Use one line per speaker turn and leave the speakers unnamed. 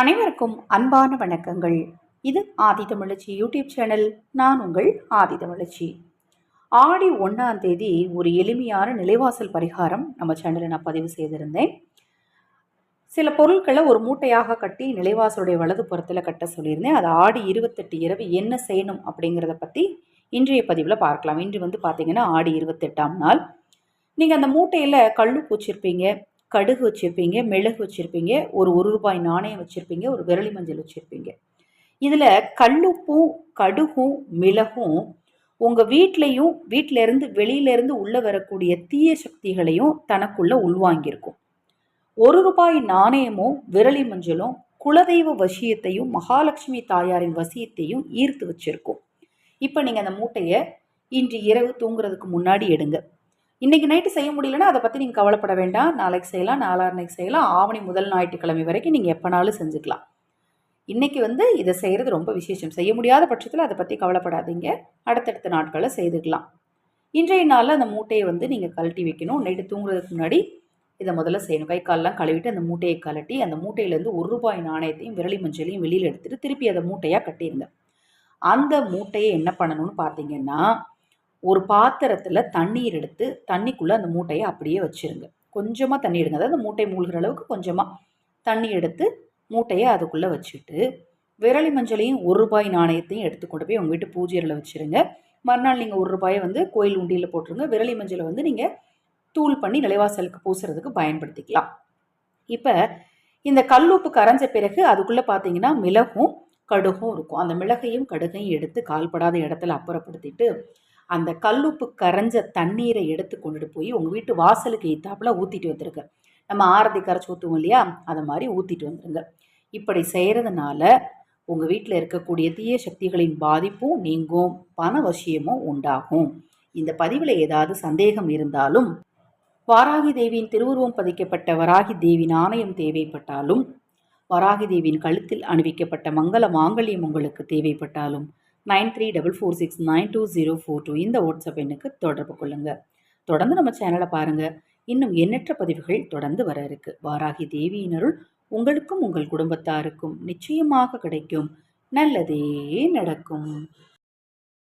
அனைவருக்கும் அன்பான வணக்கங்கள். இது ஆதி தமிழச்சி யூடியூப் சேனல். நான் உங்கள் ஆதி தமிழச்சி. ஆடி ஒன்றாம் தேதி ஒரு எளிமையான நிலைவாசல் பரிகாரம் நம்ம சேனலில் நான் பதிவு செய்திருந்தேன். சில பொருட்களை ஒரு மூட்டையாக கட்டி நிலைவாசலுடைய வலது புறத்தில் கட்ட சொல்லியிருந்தேன். அது ஆடி இருபத்தெட்டு இரவு என்ன செய்யணும் அப்படிங்கிறத பற்றி இன்றைய பதிவில் பார்க்கலாம். இன்று வந்து பார்த்தீங்கன்னா ஆடி இருபத்தெட்டாம் நாள். நீங்கள் அந்த மூட்டையில் கல்லு பூச்சிருப்பீங்க. கடுகு வச்சுருப்பீங்க மிளகு வச்சுருப்பீங்க ஒரு ஒரு ரூபாய் நாணயம் வச்சுருப்பீங்க ஒரு விரலி மஞ்சள் வச்சுருப்பீங்க. இதில் கல்லுப்பும் கடுகும் மிளகும் உங்கள் வீட்லேயும் வீட்டிலேருந்து வெளியிலேருந்து உள்ளே வரக்கூடிய தீய சக்திகளையும் தனக்குள்ளே உள்வாங்கியிருக்கும். ஒரு ரூபாய் நாணயமும் விரலி மஞ்சளும் குலதெய்வ வசியத்தையும் மகாலட்சுமி தாயாரின் வசியத்தையும் ஈர்த்து வச்சுருக்கும். இப்போ நீங்கள் அந்த மூட்டையை இன்று இரவு தூங்குறதுக்கு முன்னாடி எடுங்க. இன்றைக்கி நைட்டு செய்ய முடியலன்னா அதை பற்றி நீங்கள் கவலைப்பட வேண்டாம். நாளைக்கு செய்யலாம் நாளான்னைக்கு செய்யலாம். ஆவணி முதல் ஞாயிற்றுக்கிழமை வரைக்கும் நீங்கள் எப்போனாலும் செஞ்சுக்கலாம். இன்றைக்கி வந்து இதை செய்கிறது ரொம்ப விசேஷம். செய்ய முடியாத பட்சத்தில் அதை பற்றி கவலைப்படாதீங்க. அடுத்தடுத்த நாட்களில் செய்துக்கலாம். இன்றைய நாளில் அந்த மூட்டையை வந்து நீங்கள் கழட்டி வைக்கணும். நைட்டு தூங்குறதுக்கு முன்னாடி இதை முதல்ல செய்யணும். கை காலெலாம் கழுவிட்டு அந்த மூட்டையை கழட்டி அந்த மூட்டையிலேருந்து ஒரு ரூபாய் நாணயத்தையும் விரலி மஞ்சளையும் வெளியில் எடுத்துகிட்டு திருப்பி அதை மூட்டையாக கட்டியிருந்தேன் அந்த மூட்டையை என்ன பண்ணணும்னு பார்த்தீங்கன்னா ஒரு பாத்திரத்தில் தண்ணீர் எடுத்து தண்ணிக்குள்ளே அந்த மூட்டையை அப்படியே வச்சுருங்க. கொஞ்சமாக தண்ணி எடுங்க. அதாவது மூட்டை மூழ்கிற அளவுக்கு கொஞ்சமாக தண்ணி எடுத்து மூட்டையை அதுக்குள்ளே வச்சுட்டு விரலி மஞ்சளையும் ஒரு ரூபாய் நாணயத்தையும் எடுத்து கொண்டு போய் உங்கள் வீட்டு பூஜையில் வச்சுருங்க. மறுநாள் நீங்கள் ஒரு ரூபாயை வந்து கோயில் உண்டியில் போட்டுருங்க. விரலி மஞ்சளை வந்து நீங்கள் தூள் பண்ணி நிலைவாசலுக்கு பூசுறதுக்கு பயன்படுத்திக்கலாம். இப்போ இந்த கல்லுப்பு கரைஞ்ச பிறகு அதுக்குள்ளே பார்த்தீங்கன்னா மிளகும் கடுகும் இருக்கும். அந்த மிளகையும் கடுகையும் எடுத்து கால்படாத இடத்துல அப்புறப்படுத்திட்டு அந்த கல்லுப்பு கரைஞ்ச தண்ணீரை எடுத்து கொண்டுட்டு போய் உங்கள் வீட்டு வாசலுக்கு எத்தாப்பில் ஊற்றிட்டு வந்துருங்க. நம்ம ஆரத்தி கரைச்சி ஊற்றுவோம் இல்லையா? அதை மாதிரி ஊற்றிட்டு வந்துருங்க. இப்படி செய்கிறதுனால உங்கள் வீட்டில் இருக்கக்கூடிய தீய சக்திகளின் பாதிப்பும் நீங்கும் பண வசியமும் உண்டாகும். இந்த பதிவில் ஏதாவது சந்தேகம் இருந்தாலும் வாராகி தேவியின் திருவுருவம் பதிக்கப்பட்ட வராகி தேவி நாணயம் தேவைப்பட்டாலும் வராகி தேவியின் கழுத்தில் அணிவிக்கப்பட்ட மங்கள மாங்கல்யம் உங்களுக்கு தேவைப்பட்டாலும் nine three double four six nine two zero four two இந்த வாட்ஸ்அப் எண்ணுக்கு தொடர்பு கொள்ளுங்கள் தொடர்ந்து நம்ம சேனலை பாருங்கள் இன்னும் எண்ணற்ற பதிவுகள் தொடர்ந்து வர இருக்கு. வாராகி தேவியினருள் உங்களுக்கும் உங்கள் குடும்பத்தாருக்கும் நிச்சயமாக கிடைக்கும். நல்லதே நடக்கும்.